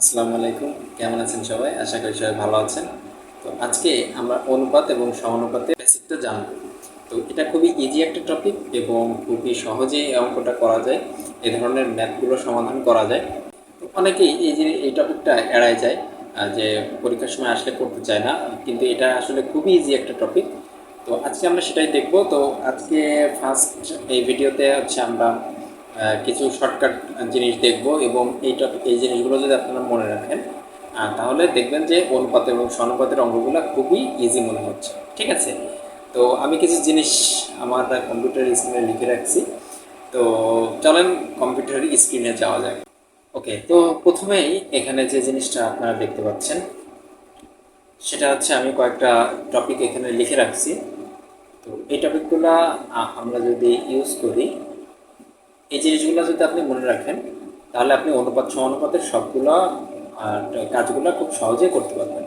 আসসালামু আলাইকুম। কেমন আছেন সবাই? আশা করি সবাই ভালো আছেন। তো আজকে আমরা অনুপাত এবং সমানুপাতে বেসিকটা জানব। তো এটা খুবই ইজি একটা টপিক এবং খুবই সহজেই অঙ্কটা করা যায়। এই ধরনের ম্যাথগুলো সমাধান করা যায়। তো অনেকেই এই যে এই টপিকটা এড়ায় যায় যে পরীক্ষার সময় আসলে করতে চায় না। কিন্তু এটা আসলে খুবই ইজি একটা টপিক তো আজকে আমরা সেটাই দেখব। তো আজকে ফার্স্ট এই ভিডিওতে হচ্ছে আমরা কিছু শর্টকাট জিনিস দেখব এবং এই টপিক এই জিনিসগুলো যদি আপনারা মনে রাখেন তাহলে দেখবেন যে অনুপাত এবং সনুপাতের অঙ্গগুলো খুবই ইজি মনে হচ্ছে। ঠিক আছে? তো আমি কিছু জিনিস আমার কম্পিউটার স্ক্রিনে লিখে রাখছি। তো চলেন কম্পিউটার স্ক্রিনে যাওয়া যাক। ওকে তো প্রথমেই এখানে যে জিনিসটা আপনারা দেখতে পাচ্ছেন, সেটা হচ্ছে আমি কয়েকটা টপিক এখানে লিখে রাখছি। তো এই টপিকগুলো আমরা যদি ইউজ করি এই জিনিসগুলো যদি আপনি মনে রাখেন, তাহলে আপনি অনুপাত সমানুপাতের সবগুলো কাজগুলো খুব সহজেই করতে পারবেন।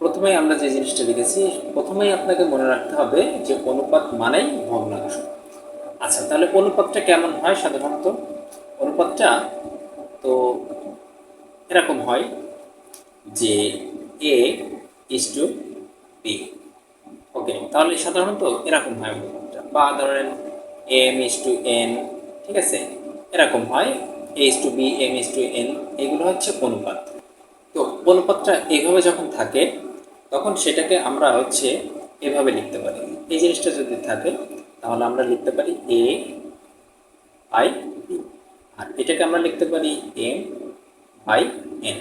প্রথমেই আমরা যে জিনিসটা দেখেছি, প্রথমেই আপনাকে মনে রাখতে হবে যে অনুপাত মানেই ভগ্নাংশ। আচ্ছা তাহলে অনুপাতটা কেমন হয় সাধারণত? অনুপাতটা তো এরকম হয় যে এ ইস টু বি ওকে তাহলে সাধারণত এরকম হয় অনুপাতটা। বা ধরেন এম ইস টু এন ঠিক আছে? এরকম হয় H two B M H two N এগুলো হচ্ছে অনুপাত। তো অনুপাতটা এইভাবে যখন থাকে, তখন সেটাকে আমরা হচ্ছে এভাবে লিখতে পারি। এই জিনিসটা যদি থাকে, তাহলে আমরা লিখতে পারি এ আই আর এটাকে আমরা লিখতে পারি এম বাই এন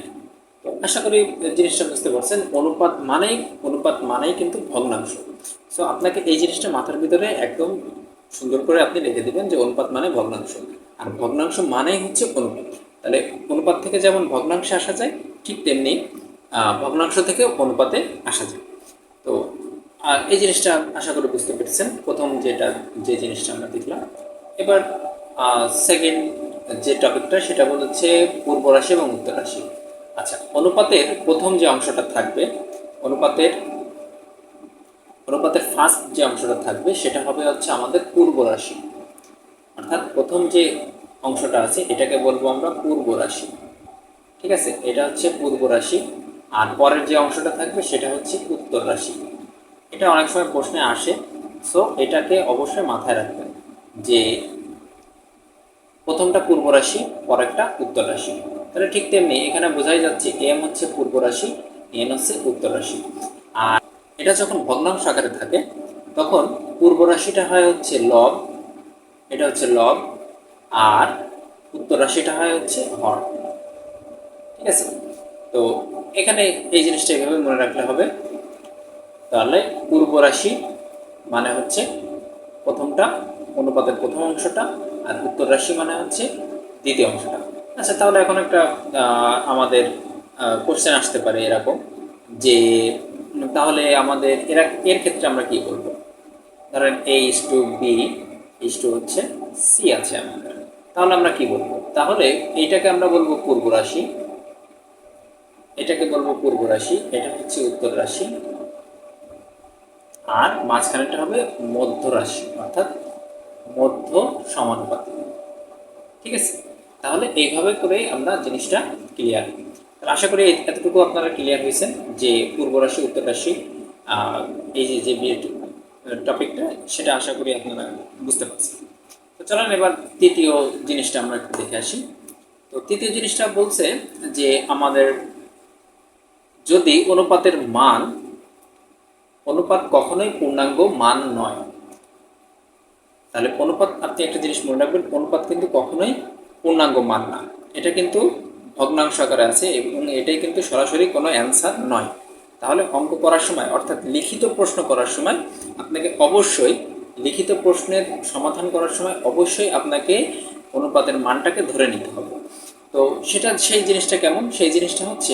তো আশা করি জিনিসটা বুঝতে পারছেন, অনুপাত মানেই অনুপাত মানেই কিন্তু ভগ্নাংশ। সো আপনাকে এই জিনিসটা মাথার ভিতরে একদম সুন্দর করে আপনি লিখে দেবেন যে অনুপাত মানে ভগ্নাংশ। আর ভগ্নাংশ মানেই হচ্ছে অনুপাত। তাহলে অনুপাত থেকে যেমন ভগ্নাংশে আসা যায়, ঠিক তেমনি ভগ্নাংশ থেকে অনুপাতে আসা যায়। তো এই জিনিসটা আশা করি বুঝতে পেরেছেন। প্রথম যেটা, যে জিনিসটা আমরা দেখলাম। এবার সেকেন্ড যে টপিকটা সেটা হচ্ছে পূর্ব রাশি এবং উত্তর রাশি। আচ্ছা অনুপাতের প্রথম যে অংশটা থাকবে, অনুপাতের অনুপাতের ফার্স্ট যে অংশটা থাকবে, সেটা হবে হচ্ছে আমাদের পূর্ব রাশি। অর্থাৎ প্রথম যে অংশটা আছে, এটাকে বলব আমরা পূর্ব রাশি। ঠিক আছে? এটা হচ্ছে পূর্ব রাশি। আর পরের যে অংশটা থাকবে, সেটা হচ্ছে উত্তর রাশি। এটা অনেক সময় প্রশ্নে আসে। সো এটাকে অবশ্যই মাথায় রাখবেন যে প্রথমটা পূর্ব রাশি, পরেরটা উত্তর রাশি। তাহলে ঠিক তেমনি এখানে বোঝাই যাচ্ছে এম হচ্ছে পূর্ব রাশি এন হচ্ছে উত্তর রাশি। এটা যখন ভগ্নাংশ আকারে থাকে, তখন পূর্ব রাশিটা হয় হচ্ছে লব, এটা হচ্ছে লব, আর উত্তর রাশিটা হয় হচ্ছে হর ঠিক আছে? তো এখানে এই জিনিসটা এভাবে মনে রাখলে হবে। তাহলে পূর্ব রাশি মানে হচ্ছে প্রথমটা, অনুপাতের প্রথম অংশটা, আর উত্তর রাশি মানে হচ্ছে দ্বিতীয় অংশটা। আচ্ছা তাহলে এখন একটা আমাদের কোশ্চেন আসতে পারে এরকম যে তাহলে আমাদের এরা, এর ক্ষেত্রে আমরা কি করব? ধরেন A is to B is to হচ্ছে সি আছে আমাদের। তাহলে আমরা কি বলব? তাহলে এইটাকে আমরা বলব পূর্ব রাশি। এটাকে বলব পূর্ব রাশি, এটা হচ্ছে উত্তর রাশি। আর মাঝখানেটা হবে মধ্য রাশি, অর্থাৎ মধ্য সমানুপাতি ঠিক আছে? তাহলে এইভাবে করেই আমরা জিনিসটা ক্লিয়ার আশা করি এতটুকু আপনারা ক্লিয়ার হয়েছেন যে পূর্ব রাশি, উত্তর রাশি এই যে যে টপিকটা সেটা আশা করি আপনারা বুঝতে পারছেন। তো চলেন এবার তৃতীয় জিনিসটা আমরা একটু দেখে আসি। তো তৃতীয় জিনিসটা বলছে যে আমাদের যদি অনুপাতের মান, অনুপাত কখনোই পূর্ণাঙ্গ মান নয়। তাহলে অনুপাত, আপনি একটা জিনিস মনে রাখবেন, অনুপাত কিন্তু কখনোই পূর্ণাঙ্গ মান না। এটা কিন্তু ভগ্নাংশ আকারে আছে এবং এটাই কিন্তু সরাসরি কোনো অ্যান্সার নয়। তাহলে অঙ্ক করার সময়, অর্থাৎ লিখিত প্রশ্ন করার সময় আপনাকে অবশ্যই লিখিত প্রশ্নের সমাধান করার সময় অবশ্যই আপনাকে অনুপাতের মানটাকে ধরে নিতে হবে। তো সেটা, সেই জিনিসটা কেমন? সেই জিনিসটা হচ্ছে,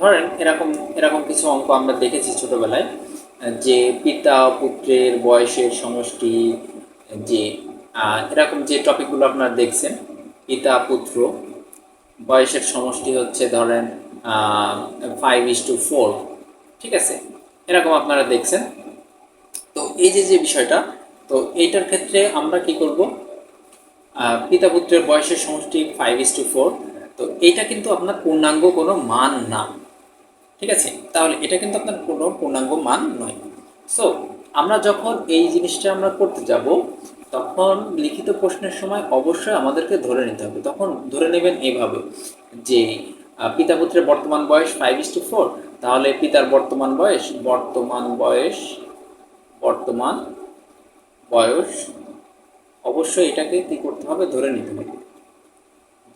ধরেন এরকম এরকম কিছু অঙ্ক আমরা দেখেছি ছোটবেলায়, যে পিতা পুত্রের বয়সের সমষ্টি, যে এরকম যে টপিকগুলো আপনারা দেখছেন, পিতা পুত্র বয়সের সমষ্টি হচ্ছে ধরেন ফাইভ ইস টু ফোর ঠিক আছে? এরকম আপনারা দেখছেন। তো এই যে যে বিষয়টা, তো এইটার ক্ষেত্রে আমরা কি করব? পিতা পুত্রের বয়সের সমষ্টি ফাইভ ইস টু ফোর তো এইটা কিন্তু আপনার পূর্ণাঙ্গ কোনো মান না। ঠিক আছে? তাহলে এটা কিন্তু আপনার কোনো পূর্ণাঙ্গ মান নয়। সো আমরা যখন এই জিনিসটা আমরা করতে যাব তখন লিখিত প্রশ্নের সময় অবশ্যই আমাদেরকে ধরে নিতে হবে। তখন ধরে নেবেন এইভাবে যে পিতা পুত্রের বর্তমান বয়স ফাইভ ইস টু ফোর তাহলে পিতার বর্তমান বয়স বর্তমান বয়স বর্তমান বয়স, অবশ্যই এটাকে কি করতে হবে? ধরে নিতে হবে।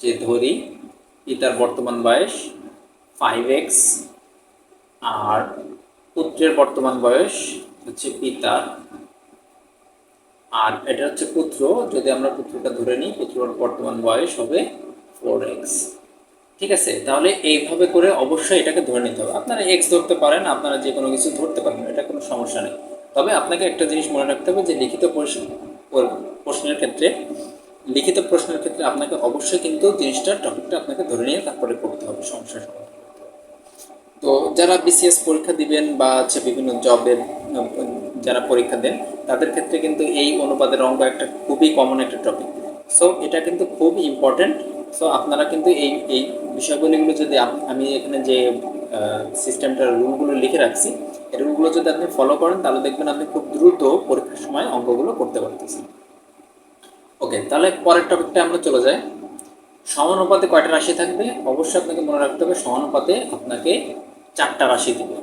যে ধরি পিতার বর্তমান বয়স ফাইভ এক্স আর পুত্রের বর্তমান বয়স হচ্ছে পিতার আর এটা হচ্ছে পুত্র। যদি আমরা পুত্রটা ধরে নিই, পুত্রর বর্তমান বয়স হবে ফোর এক্স ঠিক আছে? তাহলে এইভাবে করে অবশ্যই এটাকে ধরে নিতে হবে। আপনারা এক্স ধরতে পারেন, আপনারা যে কোনো কিছু ধরতে পারেন, এটা কোনো সমস্যা নেই। তবে আপনাকে একটা জিনিস মনে রাখতে হবে যে লিখিত প্রশ্নের ক্ষেত্রে, লিখিত প্রশ্নের ক্ষেত্রে আপনাকে অবশ্যই কিন্তু জিনিসটা টপিকটা আপনাকে ধরে নিয়ে তারপরে করতে হবে সমস্যার সমাধান। তো যারা বিসিএস পরীক্ষা দিবেন বা হচ্ছে বিভিন্ন জবের যারা পরীক্ষা দেন, তাদের ক্ষেত্রে কিন্তু এই অনুপাতের অঙ্ক একটা খুবই কমন একটা টপিক সো এটা কিন্তু খুব ইম্পর্টেন্ট সো আপনারা কিন্তু এই এই বিষয়গুলিগুলো যদি আমি এখানে যে সিস্টেমটার রুলগুলো লিখে রাখছি, এই রুলগুলো যদি আপনি ফলো করেন, তাহলে দেখবেন আপনি খুব দ্রুত পরীক্ষার সময় অঙ্কগুলো করতে পারতেছেন। ওকে তাহলে পরের টপিকটা আমরা চলে যাই। সমানুপাতে কয়টা রাশি থাকবে? অবশ্যই আপনাকে মনে রাখতে হবে, সমানুপাতে আপনাকে চারটা রাশি দিবে।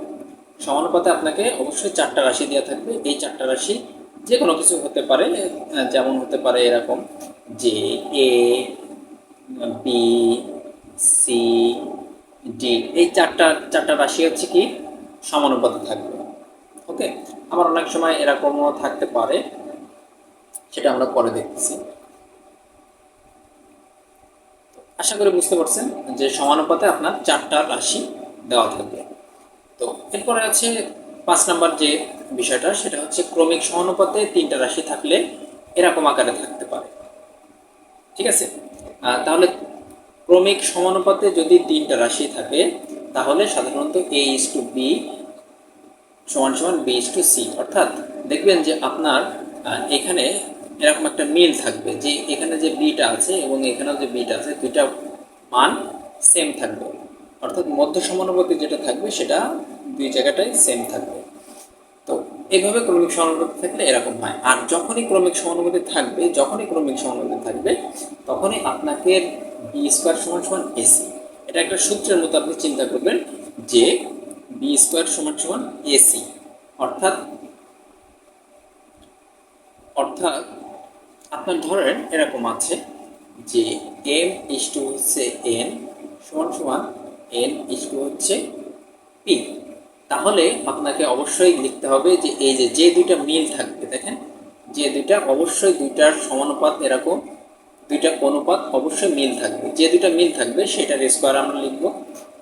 সমানুপাতে আপনাকে অবশ্যই চারটা রাশি দেওয়া থাকবে। এই চারটা রাশি যে কোনো কিছু হতে পারে যেমন হতে পারে এরকম যে এ বি সি ডি এই চারটা চারটা রাশি হচ্ছে কি সমানুপাতে থাকবে। ওকে? আমার অনেক সময় এরকমও থাকতে পারে, সেটা আমরা পরে দেখতেছি। আশা করি বুঝতে পারছেন যে সমানুপাতে আপনার চারটা রাশি দেওয়া থাকবে। তো এরপরে আছে পাঁচ নাম্বার যে বিষয়টা, সেটা হচ্ছে ক্রমিক সমানুপাতে তিনটা রাশি থাকলে এরকম আকারে থাকতে পারে। ঠিক আছে? তাহলে ক্রমিক সমানুপাতে যদি তিনটা রাশি থাকে, তাহলে সাধারণত এ ইস টু বি সমান সমান বি ইস টু সি অর্থাৎ দেখবেন যে আপনার এখানে এরকম একটা মিল থাকবে যে এখানে যে বিটা আছে এবং এখানেও যে বিটা আছে, দুইটা মান সেম থাকবে। অর্থাৎ মধ্য সমানুপাতি যেটা থাকবে, সেটা দুই জায়গাটায় সেম থাকবে। তো এইভাবে ক্রমিক সমানুপাতি থাকলে এরকম হয়। আর যখনই ক্রমিক সমানুপাতি থাকবে, যখনই ক্রমিক সমানুপাতি থাকবে, তখনই আপনাকে বি স্কোয়ার সমান সমান এসি এটা একটা সূত্রের মতো আপনি চিন্তা করবেন যে বি স্কোয়ার সমান সমান এসি অর্থাৎ অর্থাৎ আপনার ধরেন এরকম আছে যে এম ইস টু হচ্ছে এন সমান সমান এন ইস টু হচ্ছে পি। তাহলে আপনাকে অবশ্যই লিখতে হবে যে এই যে যে দুইটা মিল থাকবে, দেখেন, যে দুইটা অবশ্যই দুইটার সমানুপাত এরকম, দুইটা অনুপাত অবশ্যই মিল থাকবে। যে দুইটা মিল থাকবে, সেটার স্কোয়ার আমরা লিখব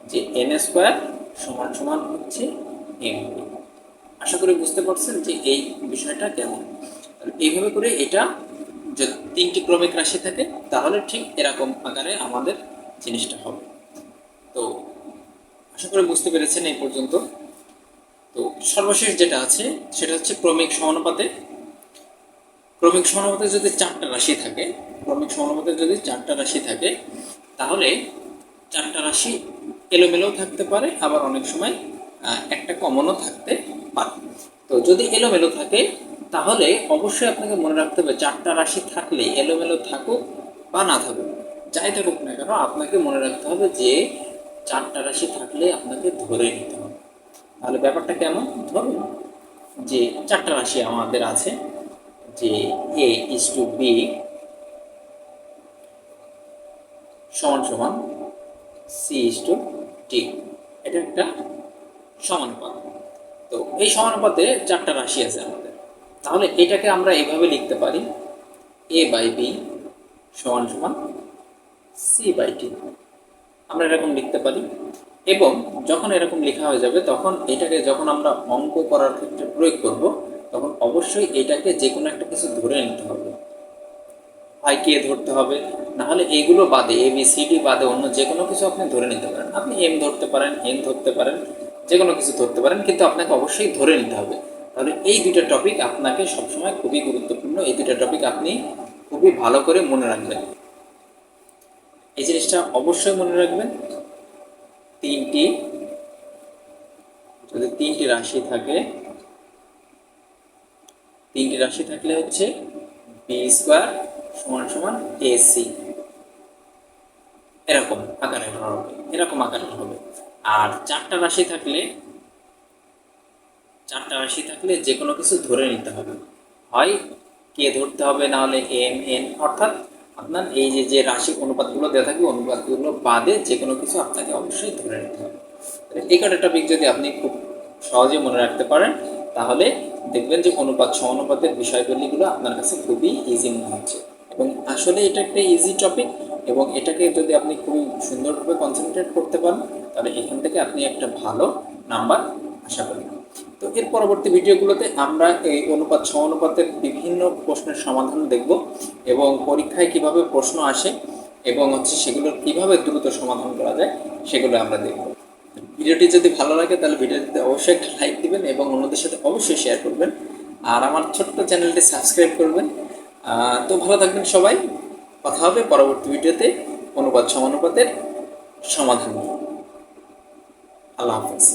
যে এন স্কোয়ার সমান সমান হচ্ছে এম আশা করি বুঝতে পারছেন যে এই বিষয়টা কেমন। এইভাবে করে এটা যদি তিনটি ক্রমিক রাশি থাকে, তাহলে ঠিক এরকম আকারে আমাদের জিনিসটা হবে। আশা করি বুঝতে পেরেছেন এই পর্যন্ত। তো সর্বশেষ যেটা আছে, সেটা হচ্ছে ক্রমিক সমানুপাতে। ক্রমিক সমানুপাতে যদি চারটা রাশি থাকে, ক্রমিক সমানুপাতে যদি চারটা রাশি থাকে, তাহলে চারটা রাশি এলোমেলোও থাকতে পারে, আবার অনেক সময় একটা কমনও থাকতে পারে। তো যদি এলোমেলো থাকে, তাহলে অবশ্যই আপনাকে মনে রাখতে হবে, চারটা রাশি থাকলে এলোমেলো থাকুক বা না থাকুক, যাই থাকুক না কেন, আপনাকে মনে রাখতে হবে যে চারটা রাশি থাকলে আপনাকে ধরে নিতে হবে। তাহলে ব্যাপারটা কেমন? ধরুন যে চারটা রাশি আমাদের আছে, যে এ ইস টু বি সমান সমান সি ইস টু টি এটা একটা সমানুপাত। তো এই সমানুপাতে চারটা রাশি আছে আমাদের। তাহলে এটাকে আমরা এভাবে লিখতে পারি এ বাই বি সমান সমান সি বাই টি আমরা এরকম লিখতে পারি। এবং যখন এরকম লেখা হয়ে যাবে, তখন এটাকে যখন আমরা অঙ্ক করার ক্ষেত্রে প্রয়োগ করব, তখন অবশ্যই এটাকে যে কোনো একটা কিছু ধরে নিতে হবে। হয় কে ধরতে হবে। না হলে এইগুলো বাদে এ বি সি ডি বাদে অন্য যে কোনো কিছু আপনি ধরে নিতে পারেন। আপনি এম ধরতে পারেন এন ধরতে পারেন যে কোনো কিছু ধরতে পারেন, কিন্তু আপনাকে অবশ্যই ধরে নিতে হবে। তাহলে এই দুইটা টপিক আপনাকে সবসময় খুবই গুরুত্বপূর্ণ। এই দুইটা টপিক আপনি খুবই ভালো করে মনে রাখবেন। এই জিনিসটা অবশ্যই মনে রাখবেন, তিনটি, যদি তিনটি রাশি থাকে, তিনটি রাশি থাকলে হচ্ছে বি স্কোয়ার সমান সমান এসি এরকম আকারের হবে, এরকম আকারের হবে। আর চারটা রাশি থাকলে, চারটা রাশি থাকলে যে কোনো কিছু ধরে নিতে হবে। হয় কে ধরতে হবে, না হলে এম এন অর্থাৎ আপনার এই যে যে রাশি অনুপাতগুলো দেওয়া থাকবে অনুপাতগুলো বাদে যে কোনো কিছু আপনাকে অবশ্যই ধরে নিতে হবে। এই কটা টপিক যদি আপনি খুব সহজে মনে রাখতে পারেন, তাহলে দেখবেন যে অনুপাত সমানুপাতের বিষয়গুলিগুলো আপনার কাছে খুবই ইজি মনে হচ্ছে। এবং আসলে এটা একটা ইজি টপিক এবং এটাকে যদি আপনি খুবই সুন্দরভাবে কনসেন্ট্রেট করতে পারেন, তাহলে এখান থেকে আপনি একটা ভালো নাম্বার আশা করি। তো এর পরবর্তী ভিডিওগুলোতে আমরা এই অনুপাত সমানুপাতের বিভিন্ন প্রশ্নের সমাধান দেখব এবং পরীক্ষায় কীভাবে প্রশ্ন আসে এবং হচ্ছে সেগুলোর কীভাবে দ্রুত সমাধান করা যায় সেগুলো আমরা দেখব। ভিডিওটি যদি ভালো লাগে তাহলে ভিডিওটিতে অবশ্যই একটা লাইক দিবেন এবং অন্যদের সাথে অবশ্যই শেয়ার করবেন। আর আমার ছোট্ট চ্যানেলটি সাবস্ক্রাইব করবেন। তো ভালো থাকবেন সবাই। কথা হবে পরবর্তী ভিডিওতে অনুপাত সমানুপাতের সমাধান আল্লাহ হাফেজ।